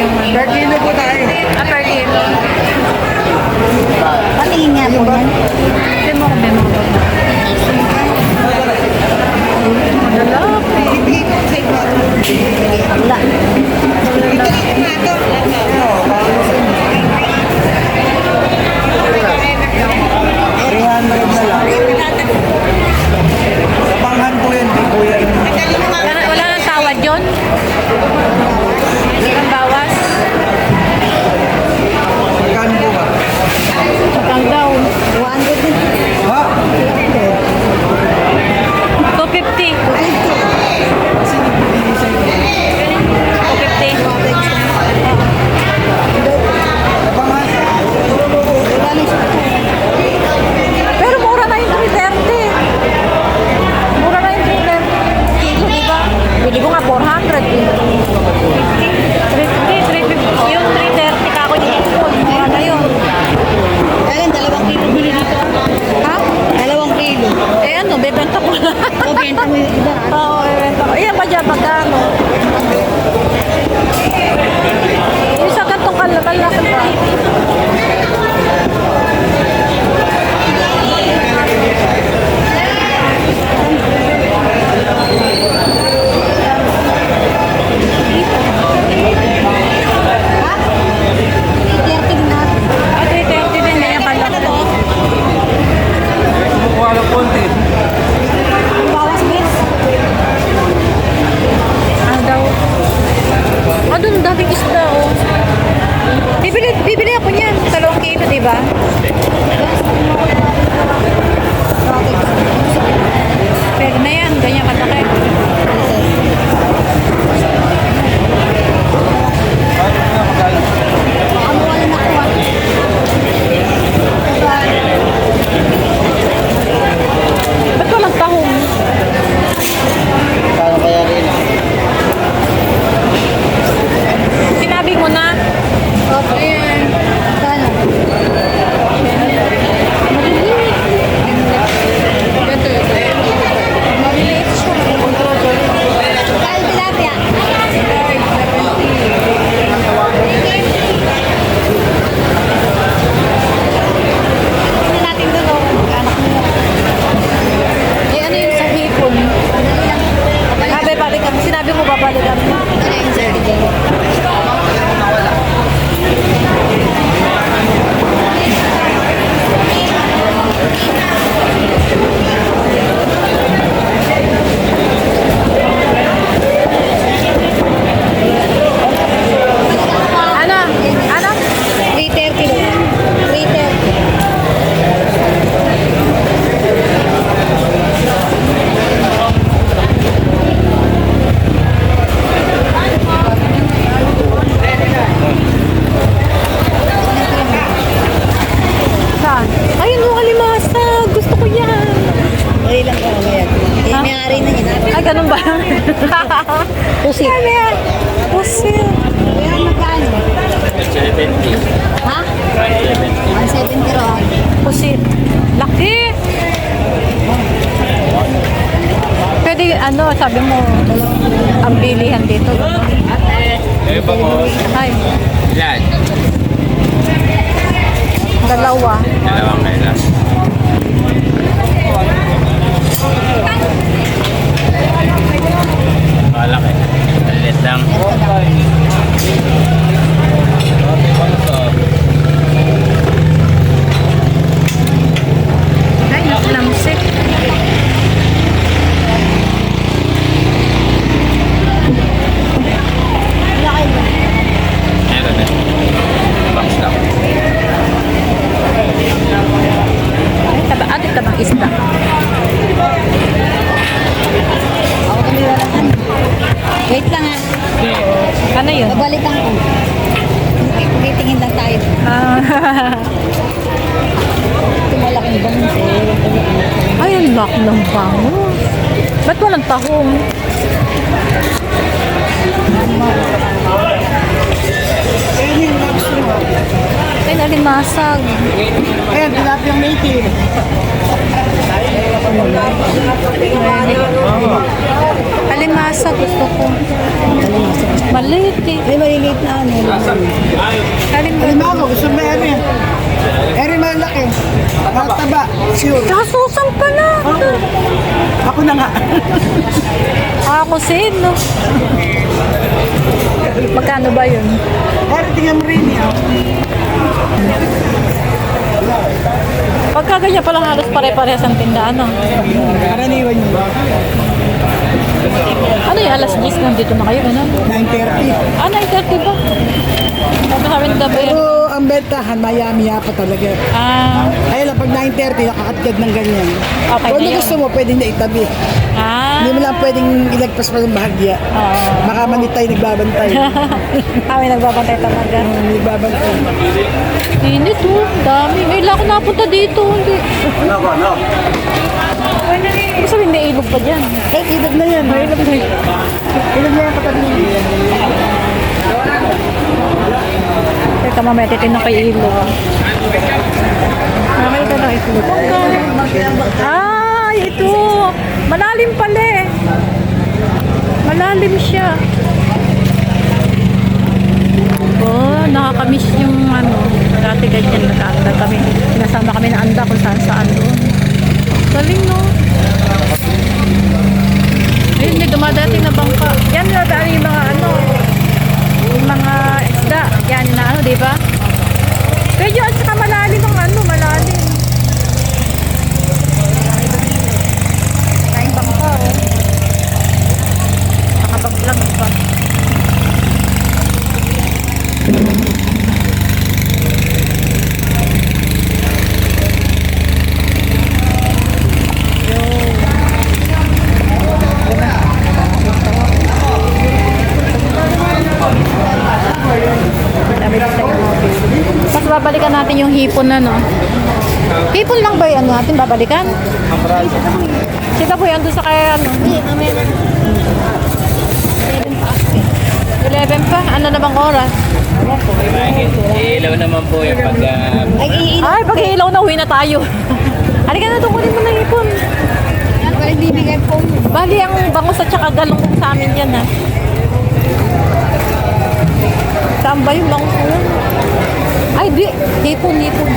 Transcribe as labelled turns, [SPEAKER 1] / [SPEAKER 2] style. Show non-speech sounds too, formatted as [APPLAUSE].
[SPEAKER 1] Per kilo po tayo.
[SPEAKER 2] Ah, per kilo.
[SPEAKER 3] Patingin nga po yan.
[SPEAKER 2] Hindi mo kami mo.
[SPEAKER 3] Wala.
[SPEAKER 1] Kapanghan
[SPEAKER 2] ano, bebenta ko na.
[SPEAKER 3] O, benta mo yung iba.
[SPEAKER 2] Oo, bebenta ko. Iyan ba dyan, magkano? Yung sa kantong kalabal na ba?
[SPEAKER 3] Ha? may-ari na yan.
[SPEAKER 2] Ah, ganun ba?
[SPEAKER 3] Pusit.
[SPEAKER 2] Ano yan? Pusil.
[SPEAKER 3] Kaya magkano? Ha? 170 raw.
[SPEAKER 2] Pusil. Laki. Pwede, ano, sabi mo, ang bilihan dito.
[SPEAKER 4] Eh, bango.
[SPEAKER 2] Ay,
[SPEAKER 4] Yan.
[SPEAKER 2] dalawa.
[SPEAKER 4] Dalawang kailan. Malaki. Malit lang.
[SPEAKER 2] Ay, lamsik.
[SPEAKER 4] Meron eh. Box lang.
[SPEAKER 2] Ay, taba, ate, tabang isda.
[SPEAKER 3] Ako kami walakan. Wait lang ha.
[SPEAKER 4] Hindi.
[SPEAKER 2] Ano yun?
[SPEAKER 3] Babalikan ko. Titingin lang tayo.
[SPEAKER 2] Ah,
[SPEAKER 3] Ito malaking bangus eh.
[SPEAKER 2] Ay, ang lak ng bangus. Ba't walang tahong? Ay, nalimasag.
[SPEAKER 3] Ayan, tilapia yung native.
[SPEAKER 2] Alimasag gusto ko. Maliit eh.
[SPEAKER 3] Ay, maliliit na ano. Alam mo, gusto mo eh. Eri malaki. Sure.
[SPEAKER 2] Kasusan pa na.
[SPEAKER 3] Ako na nga.
[SPEAKER 2] Ako sin, no? Magkano ba yun?
[SPEAKER 3] Eri, tingnan mo rin yan.
[SPEAKER 2] Pagka ganyan palang halos pare-parehas ang tindahan, no?
[SPEAKER 3] Karaniwan yun.
[SPEAKER 2] Ano yung alas 10 nandito na kayo, ano?
[SPEAKER 3] 9.30.
[SPEAKER 2] Ah, 9.30 ba? Amin gabi.
[SPEAKER 3] Pero ang bentahan, maya-maya pa talaga.
[SPEAKER 2] Ah,
[SPEAKER 3] Kaya lang, pag 9.30, nakakatgad ng ganyan.
[SPEAKER 2] Okay
[SPEAKER 3] Kung
[SPEAKER 2] na
[SPEAKER 3] ano gusto mo, pwedeng na itabi.
[SPEAKER 2] ah.
[SPEAKER 3] Hindi mo lang pwedeng ilagpas pa ng bahagya.
[SPEAKER 2] Oo.
[SPEAKER 3] Baka manitay nagbabantay. [LAUGHS]
[SPEAKER 2] Kami nagbabantay talaga.
[SPEAKER 3] nagbabantay.
[SPEAKER 2] Init oh, dami. Ngayon lang ako napunta dito. Hindi.
[SPEAKER 1] Ano ba, ano?
[SPEAKER 2] Sabihin, may ilog pa dyan.
[SPEAKER 3] Eh, ilog na yan.
[SPEAKER 2] May ilog na yun.
[SPEAKER 3] Ilog na yan katabi.
[SPEAKER 2] Teka, mamaya titin kay ilog. Mamaya ka na ilog. Ah, ito. Malalim pala eh. Malalim siya. Oh, nakakamiss yung ano. Dati ganyan nag-aanda kami. Sinasama kami na anda kung saan saan doon. Galing no. Ayun, may dumadating na bangka. Yan na yung mga ano, yung mga isda. Yan na ano, di ba? At saka malalim ang ano, malalim. Kain bangka, oh. Nakapag-vlog pa. Mas babalikan natin yung hipon na, no? Hipon lang ba yan natin babalikan? Sita po yan doon sa kaya, ano? 11 pa? Ano na bang oras?
[SPEAKER 4] Ilaw naman po yung pag... ah,
[SPEAKER 2] Ay, pag ilaw na, uwi na tayo. [LAUGHS] Halika na, tungkulin mo na hipon.
[SPEAKER 3] Ano ba ibibigay po?
[SPEAKER 2] Bali ang bangus at saka galong sa amin yan, ha? Saan ba yung bangus mo yun? Ay, di. Hipon, hipon.